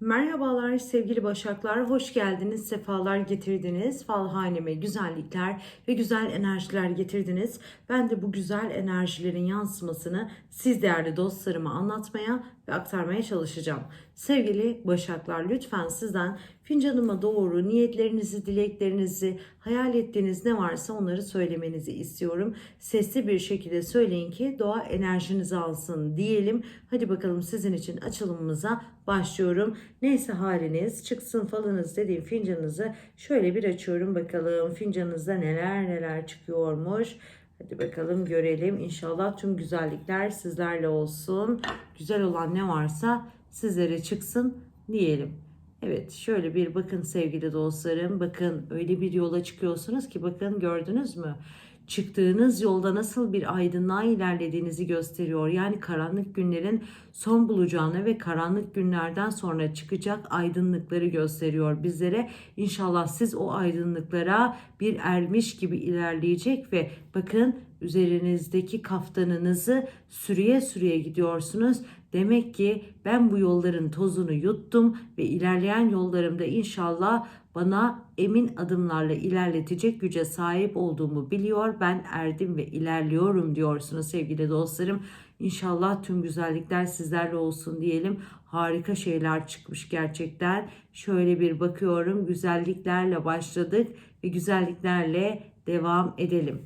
Merhabalar sevgili Başaklar, hoş geldiniz, sefalar getirdiniz. Falhaneme güzellikler ve güzel enerjiler getirdiniz. Ben de bu güzel enerjilerin yansımasını siz değerli dostlarıma anlatmaya ve aktarmaya çalışacağım. Sevgili Başaklar lütfen sizden fincanıma doğru niyetlerinizi, dileklerinizi, hayal ettiğiniz ne varsa onları söylemenizi istiyorum. Sesli bir şekilde söyleyin ki doğa enerjinizi alsın diyelim. Hadi bakalım sizin için açılımımıza başlıyorum. Neyse haliniz çıksın falınız dediğim fincanınızı şöyle bir açıyorum bakalım fincanınızda neler neler çıkıyormuş. Hadi bakalım görelim. İnşallah tüm güzellikler sizlerle olsun. Güzel olan ne varsa sizlere çıksın diyelim. Evet şöyle bir bakın sevgili dostlarım. Bakın öyle bir yola çıkıyorsunuz ki bakın gördünüz mü? Çıktığınız yolda nasıl bir aydınlığa ilerlediğinizi gösteriyor. Yani karanlık günlerin son bulacağını ve karanlık günlerden sonra çıkacak aydınlıkları gösteriyor bizlere. İnşallah siz o aydınlıklara bir ermiş gibi ilerleyecek ve bakın üzerinizdeki kaftanınızı sürüye sürüye gidiyorsunuz. Demek ki ben bu yolların tozunu yuttum ve ilerleyen yollarımda inşallah bana emin adımlarla ilerletecek güce sahip olduğumu biliyor. Ben erdim ve ilerliyorum diyorsunuz sevgili dostlarım. İnşallah tüm güzellikler sizlerle olsun diyelim. Harika şeyler çıkmış gerçekten. Şöyle bir bakıyorum. Güzelliklerle başladık ve güzelliklerle devam edelim.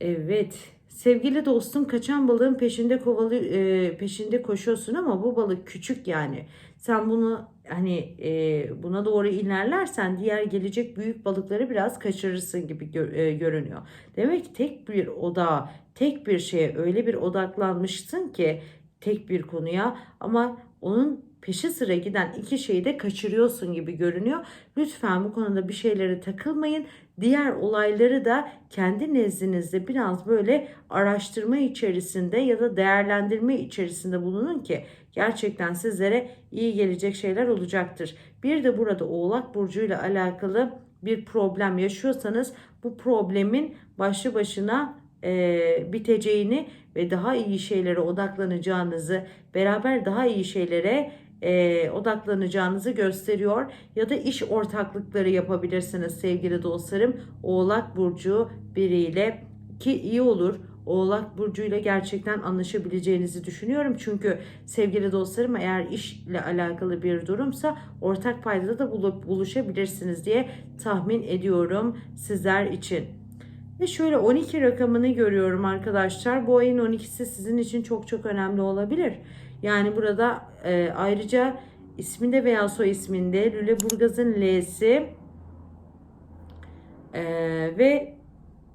Evet. Sevgili dostum kaçan balığın peşinde kovalı e, peşinde koşuyorsun ama bu balık küçük yani. Sen bunu hani e, buna doğru ilerlersen diğer gelecek büyük balıkları biraz kaçırırsın gibi gö- e, görünüyor. Demek ki tek bir oda, tek bir şeye öyle bir odaklanmışsın ki tek bir konuya ama onun peşi sıra giden iki şeyi de kaçırıyorsun gibi görünüyor. Lütfen bu konuda bir şeylere takılmayın. Diğer olayları da kendi nezdinizde biraz böyle araştırma içerisinde ya da değerlendirme içerisinde bulunun ki gerçekten sizlere iyi gelecek şeyler olacaktır. Bir de burada Oğlak Burcu ile alakalı bir problem yaşıyorsanız bu problemin başlı başına e, biteceğini ve daha iyi şeylere odaklanacağınızı, beraber daha iyi şeylere e, odaklanacağınızı gösteriyor. Ya da iş ortaklıkları yapabilirsiniz sevgili dostlarım. Oğlak Burcu biriyle ki iyi olur. Oğlak Burcu ile gerçekten anlaşabileceğinizi düşünüyorum. Çünkü sevgili dostlarım eğer işle alakalı bir durumsa ortak paydada da bulup buluşabilirsiniz diye tahmin ediyorum sizler için. Ve şöyle 12 rakamını görüyorum arkadaşlar. Bu ayın 12'si sizin için çok çok önemli olabilir. Yani burada e, ayrıca isminde veya soy isminde Lüleburgaz'ın L'si e, ve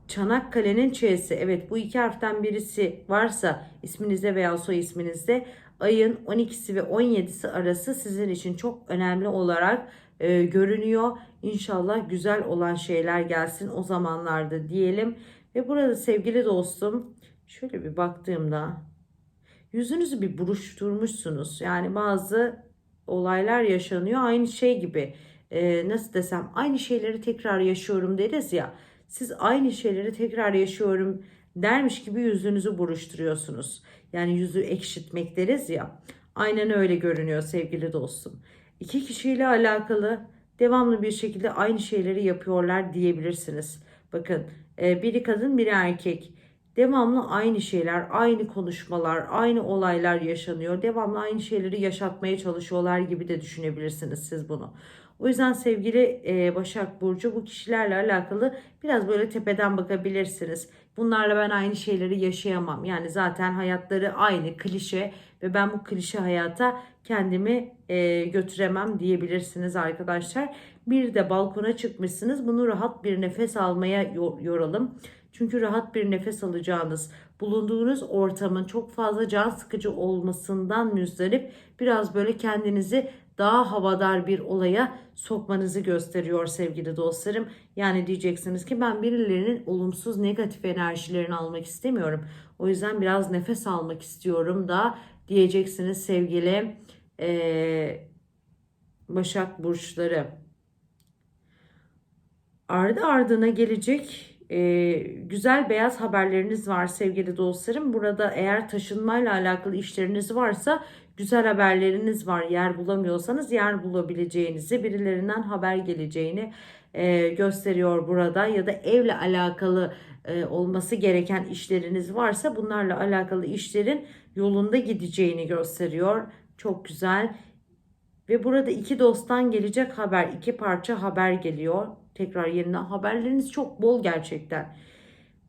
Çanakkale'nin Ç'si. Evet bu iki harften birisi varsa isminizde veya soy isminizde ayın 12'si ve 17'si arası sizin için çok önemli olarak e, görünüyor. İnşallah güzel olan şeyler gelsin o zamanlarda diyelim. Ve burada sevgili dostum şöyle bir baktığımda yüzünüzü bir buruşturmuşsunuz. Yani bazı olaylar yaşanıyor aynı şey gibi. E, nasıl desem aynı şeyleri tekrar yaşıyorum deriz ya. Siz aynı şeyleri tekrar yaşıyorum dermiş gibi yüzünüzü buruşturuyorsunuz. Yani yüzü ekşitmek deriz ya. Aynen öyle görünüyor sevgili dostum. İki kişiyle alakalı devamlı bir şekilde aynı şeyleri yapıyorlar diyebilirsiniz. Bakın e, biri kadın biri erkek. Devamlı aynı şeyler, aynı konuşmalar, aynı olaylar yaşanıyor. Devamlı aynı şeyleri yaşatmaya çalışıyorlar gibi de düşünebilirsiniz siz bunu. O yüzden sevgili e, Başak Burcu bu kişilerle alakalı biraz böyle tepeden bakabilirsiniz. Bunlarla ben aynı şeyleri yaşayamam. Yani zaten hayatları aynı klişe ve ben bu klişe hayata kendimi e, götüremem diyebilirsiniz arkadaşlar. Bir de balkona çıkmışsınız. Bunu rahat bir nefes almaya yoralım. Çünkü rahat bir nefes alacağınız, bulunduğunuz ortamın çok fazla can sıkıcı olmasından müzdarip biraz böyle kendinizi daha havadar bir olaya sokmanızı gösteriyor sevgili dostlarım. Yani diyeceksiniz ki ben birilerinin olumsuz negatif enerjilerini almak istemiyorum. O yüzden biraz nefes almak istiyorum da diyeceksiniz sevgili ee, Başak Burçları. Ardı ardına gelecek e, güzel beyaz haberleriniz var sevgili dostlarım. Burada eğer taşınmayla alakalı işleriniz varsa güzel haberleriniz var. Yer bulamıyorsanız yer bulabileceğinizi, birilerinden haber geleceğini e, gösteriyor burada. Ya da evle alakalı e, olması gereken işleriniz varsa bunlarla alakalı işlerin yolunda gideceğini gösteriyor. Çok güzel. Ve burada iki dosttan gelecek haber, iki parça haber geliyor. Tekrar yerine haberleriniz çok bol gerçekten.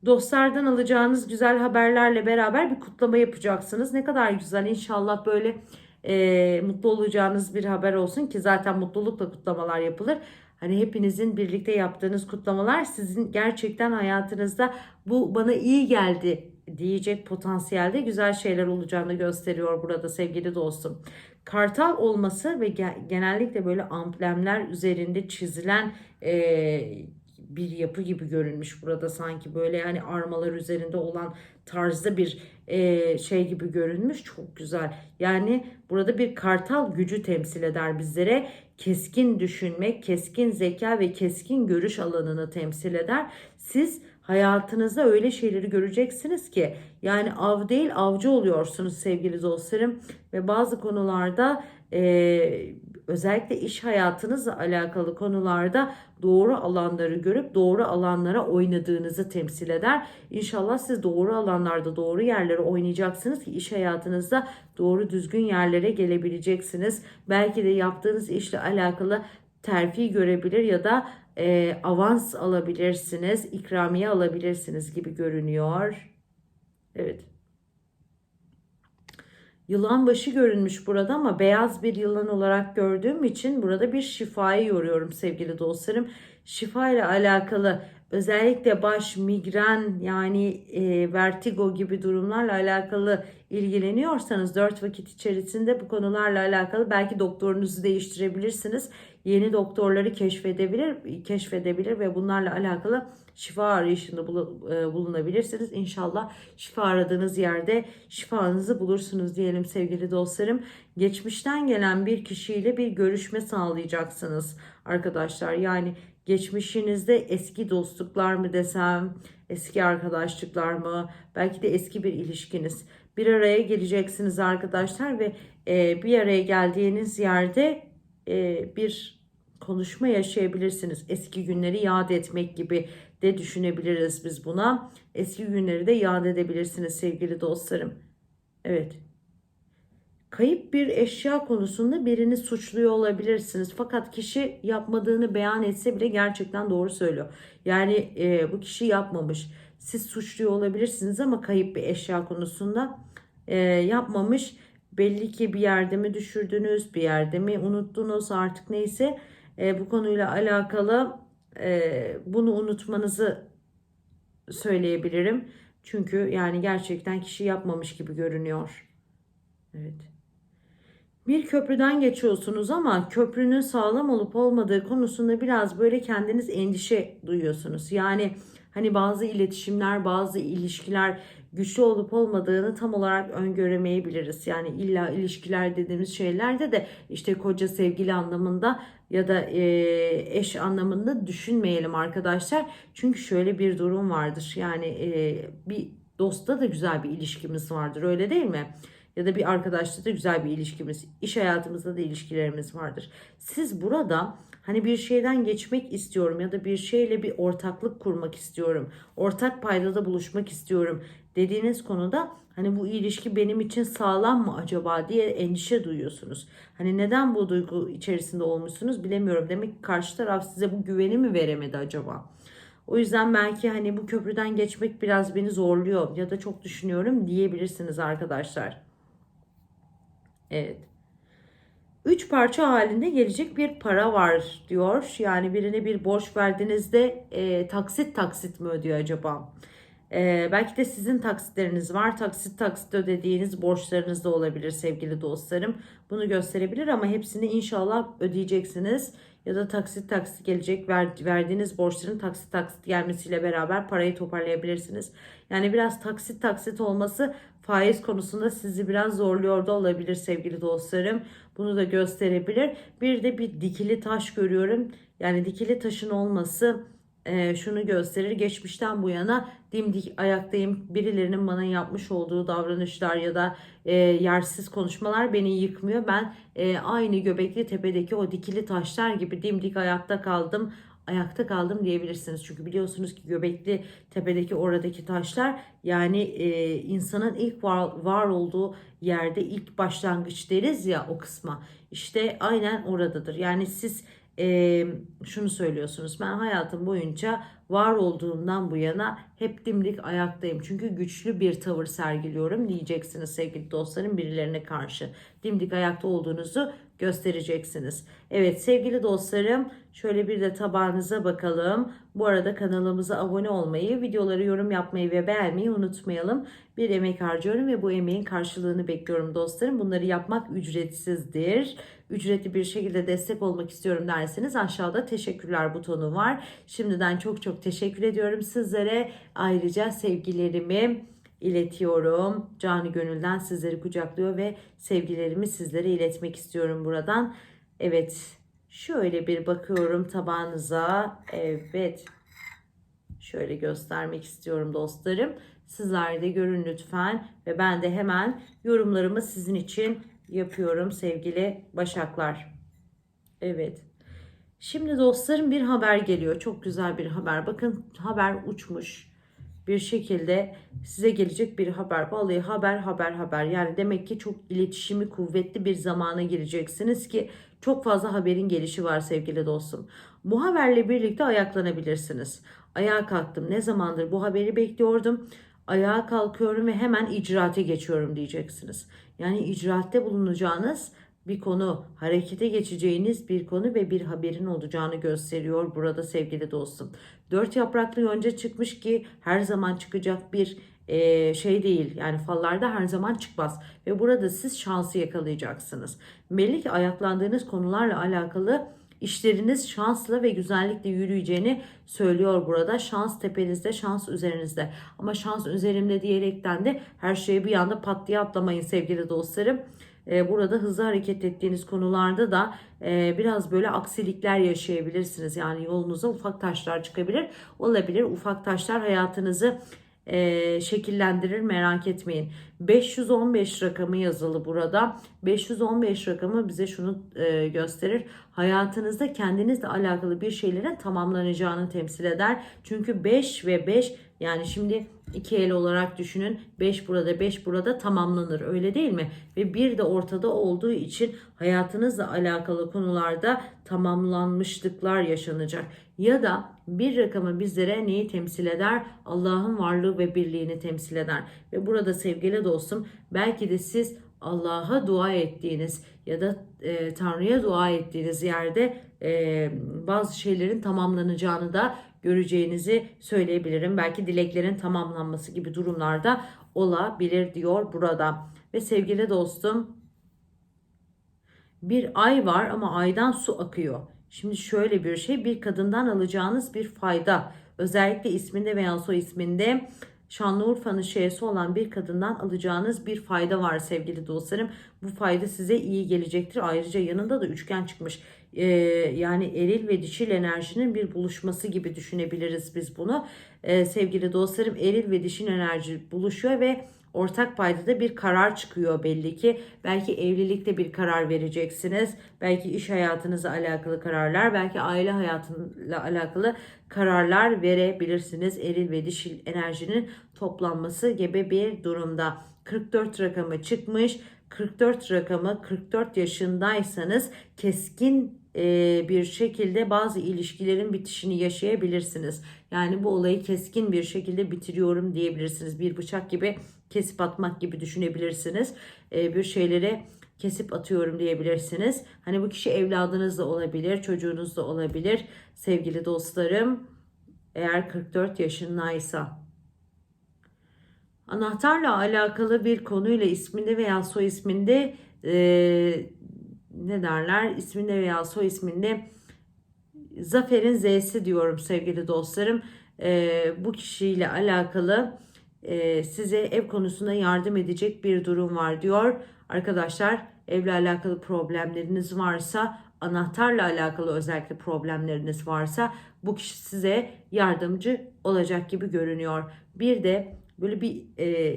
Dostlardan alacağınız güzel haberlerle beraber bir kutlama yapacaksınız. Ne kadar güzel inşallah böyle e, mutlu olacağınız bir haber olsun ki zaten mutlulukla kutlamalar yapılır. Hani hepinizin birlikte yaptığınız kutlamalar sizin gerçekten hayatınızda bu bana iyi geldi diyecek potansiyelde güzel şeyler olacağını gösteriyor burada sevgili dostum. Kartal olması ve ge- genellikle böyle amblemler üzerinde çizilen e, bir yapı gibi görünmüş burada sanki. Böyle yani armalar üzerinde olan tarzda bir e, şey gibi görünmüş. Çok güzel. Yani burada bir kartal gücü temsil eder bizlere. Keskin düşünmek keskin zeka ve keskin görüş alanını temsil eder. Siz hayatınızda öyle şeyleri göreceksiniz ki yani av değil avcı oluyorsunuz sevgili dostlarım ve bazı konularda e, özellikle iş hayatınızla alakalı konularda doğru alanları görüp doğru alanlara oynadığınızı temsil eder. İnşallah siz doğru alanlarda doğru yerlere oynayacaksınız ki iş hayatınızda doğru düzgün yerlere gelebileceksiniz. Belki de yaptığınız işle alakalı terfi görebilir ya da e, avans alabilirsiniz, ikramiye alabilirsiniz gibi görünüyor. Evet. Yılan başı görünmüş burada ama beyaz bir yılan olarak gördüğüm için burada bir şifayı yoruyorum sevgili dostlarım. Şifa ile alakalı özellikle baş, migren yani e, vertigo gibi durumlarla alakalı ilgileniyorsanız 4 vakit içerisinde bu konularla alakalı belki doktorunuzu değiştirebilirsiniz. Yeni doktorları keşfedebilir, keşfedebilir ve bunlarla alakalı şifa arayışında e, bulunabilirsiniz. İnşallah şifa aradığınız yerde şifanızı bulursunuz diyelim sevgili dostlarım. Geçmişten gelen bir kişiyle bir görüşme sağlayacaksınız arkadaşlar. Yani geçmişinizde eski dostluklar mı desem, eski arkadaşlıklar mı, belki de eski bir ilişkiniz. Bir araya geleceksiniz arkadaşlar ve e, bir araya geldiğiniz yerde e, bir konuşma yaşayabilirsiniz. Eski günleri yad etmek gibi de düşünebiliriz biz buna. Eski günleri de yad edebilirsiniz sevgili dostlarım. Evet. Kayıp bir eşya konusunda birini suçluyor olabilirsiniz. Fakat kişi yapmadığını beyan etse bile gerçekten doğru söylüyor. Yani e, bu kişi yapmamış. Siz suçluyor olabilirsiniz ama kayıp bir eşya konusunda e, yapmamış. Belli ki bir yerde mi düşürdünüz, bir yerde mi unuttunuz artık neyse. E, bu konuyla alakalı e, bunu unutmanızı söyleyebilirim. Çünkü yani gerçekten kişi yapmamış gibi görünüyor. Evet. Bir köprüden geçiyorsunuz ama köprünün sağlam olup olmadığı konusunda biraz böyle kendiniz endişe duyuyorsunuz. Yani hani bazı iletişimler, bazı ilişkiler güçlü olup olmadığını tam olarak öngöremeyebiliriz. Yani illa ilişkiler dediğimiz şeylerde de işte koca sevgili anlamında ya da e, eş anlamında düşünmeyelim arkadaşlar. Çünkü şöyle bir durum vardır. Yani e, bir dostta da güzel bir ilişkimiz vardır öyle değil mi? Ya da bir arkadaşla da güzel bir ilişkimiz, iş hayatımızda da ilişkilerimiz vardır. Siz burada hani bir şeyden geçmek istiyorum ya da bir şeyle bir ortaklık kurmak istiyorum. Ortak paydada buluşmak istiyorum dediğiniz konuda hani bu ilişki benim için sağlam mı acaba diye endişe duyuyorsunuz. Hani neden bu duygu içerisinde olmuşsunuz bilemiyorum. Demek ki karşı taraf size bu güveni mi veremedi acaba? O yüzden belki hani bu köprüden geçmek biraz beni zorluyor ya da çok düşünüyorum diyebilirsiniz arkadaşlar. Evet. Üç parça halinde gelecek bir para var diyor. Yani birine bir borç verdiğinizde e, taksit taksit mi ödüyor acaba? E, belki de sizin taksitleriniz var. Taksit taksit ödediğiniz borçlarınız da olabilir sevgili dostlarım. Bunu gösterebilir ama hepsini inşallah ödeyeceksiniz. Ya da taksit taksit gelecek. Ver, verdiğiniz borçların taksit taksit gelmesiyle beraber parayı toparlayabilirsiniz. Yani biraz taksit taksit olması faiz konusunda sizi biraz zorluyor da olabilir sevgili dostlarım. Bunu da gösterebilir. Bir de bir dikili taş görüyorum. Yani dikili taşın olması e, şunu gösterir. Geçmişten bu yana dimdik ayaktayım. Birilerinin bana yapmış olduğu davranışlar ya da e, yersiz konuşmalar beni yıkmıyor. Ben e, aynı Göbekli Tepe'deki o dikili taşlar gibi dimdik ayakta kaldım. Ayakta kaldım diyebilirsiniz. Çünkü biliyorsunuz ki Göbekli Tepe'deki oradaki taşlar yani e, insanın ilk var, var olduğu yerde ilk başlangıç deriz ya o kısma. İşte aynen oradadır. Yani siz e, şunu söylüyorsunuz. Ben hayatım boyunca var olduğumdan bu yana hep dimdik ayaktayım. Çünkü güçlü bir tavır sergiliyorum diyeceksiniz sevgili dostlarım birilerine karşı. Dimdik ayakta olduğunuzu göstereceksiniz. Evet sevgili dostlarım şöyle bir de tabağınıza bakalım. Bu arada kanalımıza abone olmayı, videoları yorum yapmayı ve beğenmeyi unutmayalım. Bir emek harcıyorum ve bu emeğin karşılığını bekliyorum dostlarım. Bunları yapmak ücretsizdir. Ücretli bir şekilde destek olmak istiyorum derseniz aşağıda teşekkürler butonu var. Şimdiden çok çok teşekkür ediyorum sizlere. Ayrıca sevgilerimi iletiyorum. Canı gönülden sizleri kucaklıyor ve sevgilerimi sizlere iletmek istiyorum buradan. Evet. Şöyle bir bakıyorum tabağınıza. Evet. Şöyle göstermek istiyorum dostlarım. Sizler de görün lütfen ve ben de hemen yorumlarımı sizin için yapıyorum sevgili Başaklar. Evet. Şimdi dostlarım bir haber geliyor. Çok güzel bir haber. Bakın haber uçmuş. Bir şekilde size gelecek bir haber. Vallahi haber haber haber. Yani demek ki çok iletişimi kuvvetli bir zamana gireceksiniz ki çok fazla haberin gelişi var sevgili dostum. Bu haberle birlikte ayaklanabilirsiniz. Ayağa kalktım. Ne zamandır bu haberi bekliyordum. Ayağa kalkıyorum ve hemen icraate geçiyorum diyeceksiniz. Yani icraatte bulunacağınız bir konu, harekete geçeceğiniz bir konu ve bir haberin olacağını gösteriyor burada sevgili dostum. Dört yapraklı yonca çıkmış ki her zaman çıkacak bir e, şey değil. Yani fallarda her zaman çıkmaz. Ve burada siz şansı yakalayacaksınız. Ki ayaklandığınız konularla alakalı işleriniz şansla ve güzellikle yürüyeceğini söylüyor burada. Şans tepenizde, şans üzerinizde. Ama şans üzerimde diyerekten de her şeye bir anda pat diye atlamayın sevgili dostlarım. Ee, burada hızlı hareket ettiğiniz konularda da e, biraz böyle aksilikler yaşayabilirsiniz. Yani yolunuza ufak taşlar çıkabilir. Olabilir ufak taşlar hayatınızı e, şekillendirir merak etmeyin. 515 rakamı yazılı burada. 515 rakamı bize şunu e, gösterir. Hayatınızda kendinizle alakalı bir şeylerin tamamlanacağını temsil eder. Çünkü 5 ve 5 yani şimdi iki el olarak düşünün. 5 burada 5 burada tamamlanır öyle değil mi? Ve bir de ortada olduğu için hayatınızla alakalı konularda tamamlanmışlıklar yaşanacak. Ya da bir rakamı bizlere neyi temsil eder? Allah'ın varlığı ve birliğini temsil eder. Ve burada sevgili dostum belki de siz Allah'a dua ettiğiniz ya da e, Tanrı'ya dua ettiğiniz yerde e, bazı şeylerin tamamlanacağını da göreceğinizi söyleyebilirim. Belki dileklerin tamamlanması gibi durumlarda olabilir diyor burada. Ve sevgili dostum bir ay var ama aydan su akıyor. Şimdi şöyle bir şey bir kadından alacağınız bir fayda özellikle isminde veya soy isminde Şanlıurfa'nın şeysi olan bir kadından alacağınız bir fayda var sevgili dostlarım. Bu fayda size iyi gelecektir. Ayrıca yanında da üçgen çıkmış. Ee, yani eril ve dişil enerjinin bir buluşması gibi düşünebiliriz biz bunu. Ee, sevgili dostlarım eril ve dişil enerji buluşuyor ve ortak paydada bir karar çıkıyor belli ki. Belki evlilikte bir karar vereceksiniz. Belki iş hayatınızla alakalı kararlar, belki aile hayatıyla alakalı kararlar verebilirsiniz. Eril ve dişil enerjinin toplanması gibi bir durumda. 44 rakamı çıkmış. 44 rakamı 44 yaşındaysanız keskin e, bir şekilde bazı ilişkilerin bitişini yaşayabilirsiniz. Yani bu olayı keskin bir şekilde bitiriyorum diyebilirsiniz. Bir bıçak gibi kesip atmak gibi düşünebilirsiniz. E, bir şeylere kesip atıyorum diyebilirsiniz. Hani bu kişi evladınız da olabilir, çocuğunuz da olabilir. Sevgili dostlarım eğer 44 yaşındaysa. Anahtarla alakalı bir konuyla isminde veya soy isminde e, ne derler isminde veya soy isminde Zafer'in Z'si diyorum sevgili dostlarım. E, bu kişiyle alakalı e, size ev konusunda yardım edecek bir durum var diyor. Arkadaşlar evle alakalı problemleriniz varsa, anahtarla alakalı özellikle problemleriniz varsa bu kişi size yardımcı olacak gibi görünüyor. Bir de böyle bir e,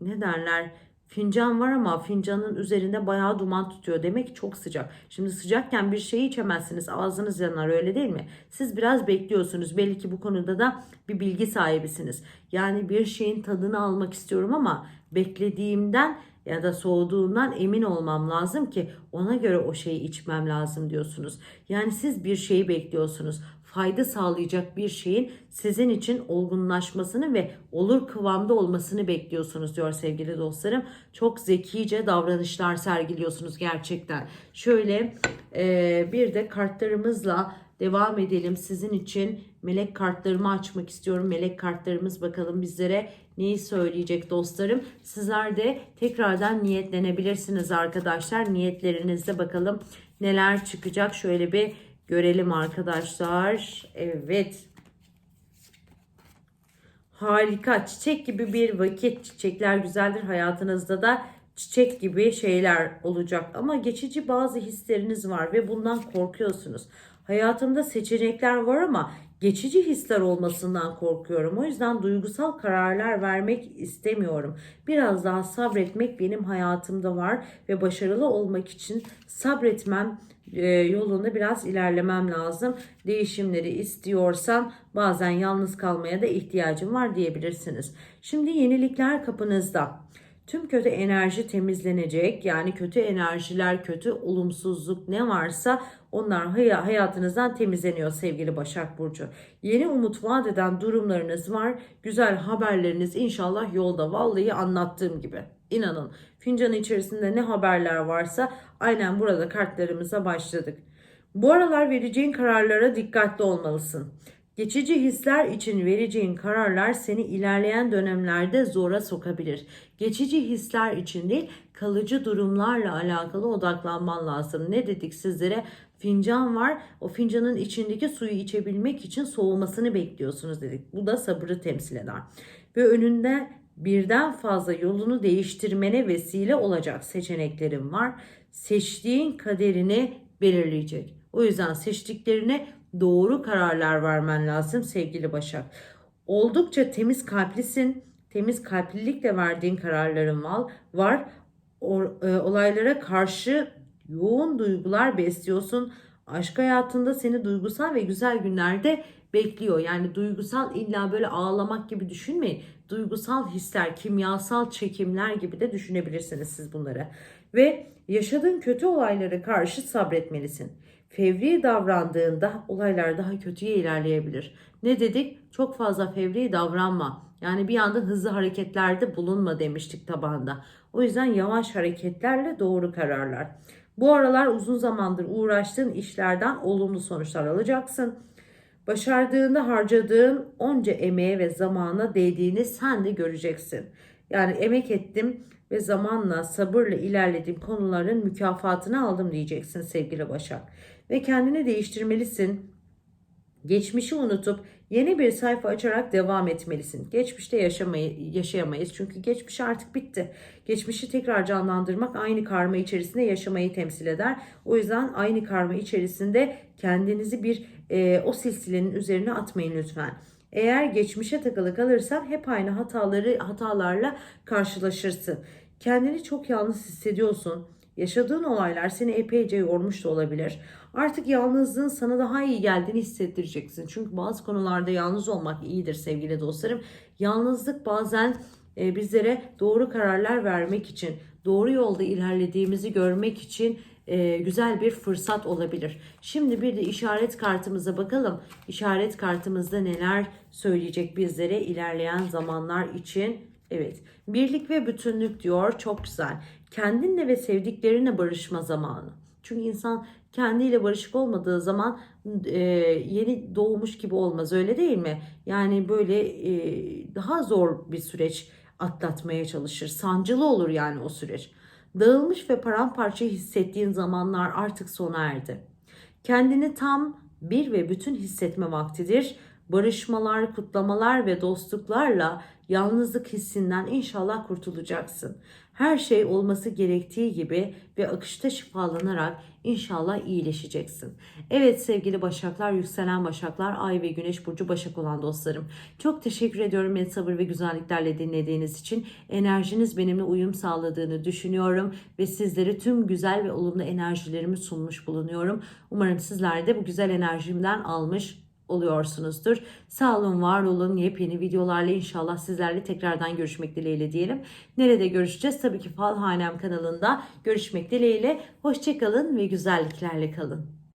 ne derler fincan var ama fincanın üzerinde bayağı duman tutuyor. Demek ki çok sıcak. Şimdi sıcakken bir şeyi içemezsiniz. Ağzınız yanar öyle değil mi? Siz biraz bekliyorsunuz. Belli ki bu konuda da bir bilgi sahibisiniz. Yani bir şeyin tadını almak istiyorum ama beklediğimden ya da soğuduğundan emin olmam lazım ki ona göre o şeyi içmem lazım diyorsunuz. Yani siz bir şeyi bekliyorsunuz. Fayda sağlayacak bir şeyin sizin için olgunlaşmasını ve olur kıvamda olmasını bekliyorsunuz diyor sevgili dostlarım. Çok zekice davranışlar sergiliyorsunuz gerçekten. Şöyle e, bir de kartlarımızla devam edelim. Sizin için melek kartlarımı açmak istiyorum. Melek kartlarımız bakalım bizlere neyi söyleyecek dostlarım. Sizler de tekrardan niyetlenebilirsiniz arkadaşlar. Niyetlerinizde bakalım neler çıkacak. Şöyle bir görelim arkadaşlar. Evet. Harika. Çiçek gibi bir vakit. Çiçekler güzeldir. Hayatınızda da çiçek gibi şeyler olacak. Ama geçici bazı hisleriniz var ve bundan korkuyorsunuz. Hayatımda seçenekler var ama geçici hisler olmasından korkuyorum. O yüzden duygusal kararlar vermek istemiyorum. Biraz daha sabretmek benim hayatımda var ve başarılı olmak için sabretmem e, yolunda biraz ilerlemem lazım. Değişimleri istiyorsam bazen yalnız kalmaya da ihtiyacım var diyebilirsiniz. Şimdi yenilikler kapınızda. Tüm kötü enerji temizlenecek. Yani kötü enerjiler, kötü olumsuzluk ne varsa onlar hay- hayatınızdan temizleniyor sevgili Başak Burcu. Yeni umut vaat eden durumlarınız var. Güzel haberleriniz inşallah yolda. Vallahi anlattığım gibi. İnanın fincanın içerisinde ne haberler varsa aynen burada kartlarımıza başladık. Bu aralar vereceğin kararlara dikkatli olmalısın. Geçici hisler için vereceğin kararlar seni ilerleyen dönemlerde zora sokabilir. Geçici hisler için değil, kalıcı durumlarla alakalı odaklanman lazım. Ne dedik sizlere? Fincan var. O fincanın içindeki suyu içebilmek için soğumasını bekliyorsunuz dedik. Bu da sabırı temsil eder. Ve önünde birden fazla yolunu değiştirmene vesile olacak seçeneklerin var. Seçtiğin kaderini belirleyecek. O yüzden seçtiklerine doğru kararlar vermen lazım sevgili Başak. Oldukça temiz kalplisin. Temiz kalplilikle verdiğin kararların var. var. E, olaylara karşı yoğun duygular besliyorsun. Aşk hayatında seni duygusal ve güzel günlerde bekliyor. Yani duygusal illa böyle ağlamak gibi düşünmeyin. Duygusal hisler, kimyasal çekimler gibi de düşünebilirsiniz siz bunları. Ve yaşadığın kötü olaylara karşı sabretmelisin. Fevri davrandığında olaylar daha kötüye ilerleyebilir. Ne dedik? Çok fazla fevri davranma. Yani bir anda hızlı hareketlerde bulunma demiştik tabanda. O yüzden yavaş hareketlerle doğru kararlar. Bu aralar uzun zamandır uğraştığın işlerden olumlu sonuçlar alacaksın. Başardığında harcadığın onca emeğe ve zamana değdiğini sen de göreceksin. Yani emek ettim ve zamanla sabırla ilerlediğim konuların mükafatını aldım diyeceksin sevgili Başak. Ve kendini değiştirmelisin. Geçmişi unutup yeni bir sayfa açarak devam etmelisin. Geçmişte yaşamayı, yaşayamayız çünkü geçmiş artık bitti. Geçmişi tekrar canlandırmak aynı karma içerisinde yaşamayı temsil eder. O yüzden aynı karma içerisinde kendinizi bir e, o silsilenin üzerine atmayın lütfen. Eğer geçmişe takılı kalırsan hep aynı hataları hatalarla karşılaşırsın. Kendini çok yalnız hissediyorsun. Yaşadığın olaylar seni epeyce yormuş da olabilir. Artık yalnızlığın sana daha iyi geldiğini hissettireceksin. Çünkü bazı konularda yalnız olmak iyidir sevgili dostlarım. Yalnızlık bazen e, bizlere doğru kararlar vermek için, doğru yolda ilerlediğimizi görmek için e, güzel bir fırsat olabilir. Şimdi bir de işaret kartımıza bakalım. İşaret kartımızda neler söyleyecek bizlere ilerleyen zamanlar için? Evet, birlik ve bütünlük diyor. Çok güzel. Kendinle ve sevdiklerine barışma zamanı. Çünkü insan kendiyle barışık olmadığı zaman e, yeni doğmuş gibi olmaz öyle değil mi? Yani böyle e, daha zor bir süreç atlatmaya çalışır. Sancılı olur yani o süreç. Dağılmış ve paramparça hissettiğin zamanlar artık sona erdi. Kendini tam bir ve bütün hissetme vaktidir. Barışmalar, kutlamalar ve dostluklarla yalnızlık hissinden inşallah kurtulacaksın. Her şey olması gerektiği gibi ve akışta şifalanarak inşallah iyileşeceksin. Evet sevgili Başaklar, yükselen Başaklar, Ay ve Güneş burcu Başak olan dostlarım. Çok teşekkür ediyorum beni sabır ve güzelliklerle dinlediğiniz için. Enerjiniz benimle uyum sağladığını düşünüyorum ve sizlere tüm güzel ve olumlu enerjilerimi sunmuş bulunuyorum. Umarım sizler de bu güzel enerjimden almış oluyorsunuzdur. Sağ olun, var olun. Yepyeni videolarla inşallah sizlerle tekrardan görüşmek dileğiyle diyelim. Nerede görüşeceğiz? Tabii ki Falhanem kanalında görüşmek dileğiyle. Hoşçakalın ve güzelliklerle kalın.